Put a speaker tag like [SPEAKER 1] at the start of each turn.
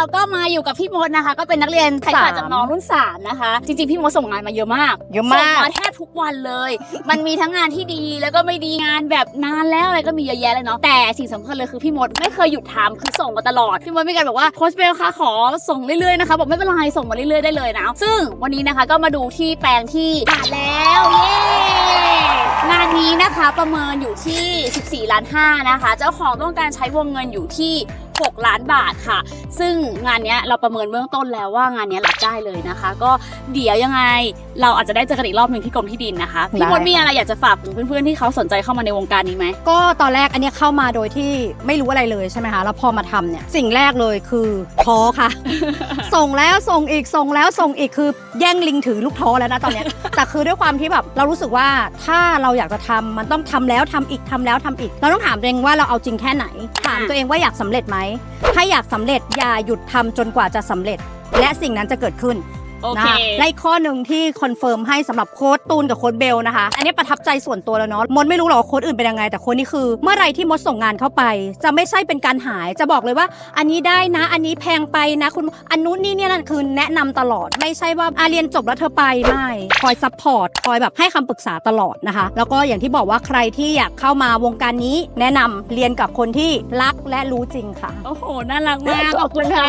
[SPEAKER 1] เราก็มาอยู่กับพี่มดนะคะ ก็เป็นนักเรียนไทยศาสตร์จากน้องรุ่นสามนะคะ จริงๆ พี่มดส่งงานมาเยอะมาก
[SPEAKER 2] เยอะมาก
[SPEAKER 1] ส่งมาแทบทุกวันเลย มันมีทั้งงานที่ดีแล้วก็ไม่ดีงานแบบนานแล้วอะไรก็มีเยอะแยะเลยเนาะแต่สิ่งสำคัญเลยคือพี่มดไม่เคยหยุดทำคือส่งมาตลอดพี่มดมีการบอกว่าโค้ชเบลคะขอส่งเรื่อยๆนะคะบอกไม่เป็นไรส่งมาเรื่อยๆได้เลยนะซึ่งวันนี้นะคะก็มาดูที่แปลงที่ผ่านแล้วเย้งานนี้นะคะประเมินอยู่ที่ 14 ล้าน 5 นะคะ เจ้าของต้องการใช้วงเงินอยู่ที่ 6 ล้านบาทค่ะ ซึ่งงานเนี้ยเราประเมินเบื้องต้นแล้วว่างานเนี้ยรับได้เลยนะคะ ก็เดี๋ยวยังไงเราอาจจะได้เจอกันอีกรอบหนึ่งที่กรมที่ดินนะคะพี่มด
[SPEAKER 2] ได้
[SPEAKER 1] มีอะไรอยากจะฝากถึงเพื่อนๆที่เขาสนใจเข้ามาในวงการนี้ไหม
[SPEAKER 2] ก็ตอนแรกอันเนี้ยเข้ามาโดยที่ไม่รู้อะไรเลยใช่ไหมคะแล้วพอมาทำเนี่ยสิ่งแรกเลยคือท้อค่ะ ส่งแล้วส่งอีกส่งแล้วส่งอีกคือแย่งลิงถือลูกท้อแล้วนะตอนเนี้ยแต่คือด้วยความที่แบบเรารู้สึกว่าถ้าเราอยากจะทำมันต้องทำแล้วทำอีกทำแล้วทำอีก เราต้องถามตัวเองว่าเราเอาจริงแค่ไหน ถามตัวเองว่าอยากสำเร็จไหมถ้าอยากสำเร็จอย่าหยุดทำจนกว่าจะสำเร็จ และสิ่งนั้นจะเกิดขึ้น
[SPEAKER 1] โอ
[SPEAKER 2] นะ
[SPEAKER 1] เค
[SPEAKER 2] คะและอีกข้อหนึ่งที่คอนเฟิร์มให้สำหรับโค้ดตูนกับโค้ดเบลนะคะ อันนี้ประทับใจส่วนตัวแล้วเนาะมดไม่รู้หรอกว่าโค้ดอื่นเป็นยังไง แต่โค้ดนี่คือ เมื่อไหรที่มดส่งงานเข้าไป จะไม่ใช่เป็นการหายจะบอกเลยว่า อันนี้ได้นะ อันนี้แพงไปนะ คุณอันนู้นนี่เนี่ยนั่นคือแนะนำตลอดไม่ใช่ว่าอาเรียนจบแล้วเธอไปไม่คอยซัพพอร์ตคอยแบบให้คำปรึกษาตลอดนะคะ แล้วก็อย่างที่บอกว่าใครที่อยากเข้ามาวงการนี้ แนะนำเรียนกับคนที่รักและรู้จริงค่ะ
[SPEAKER 1] โอ้โห น่ารักมาก ขอบคุณค่ะ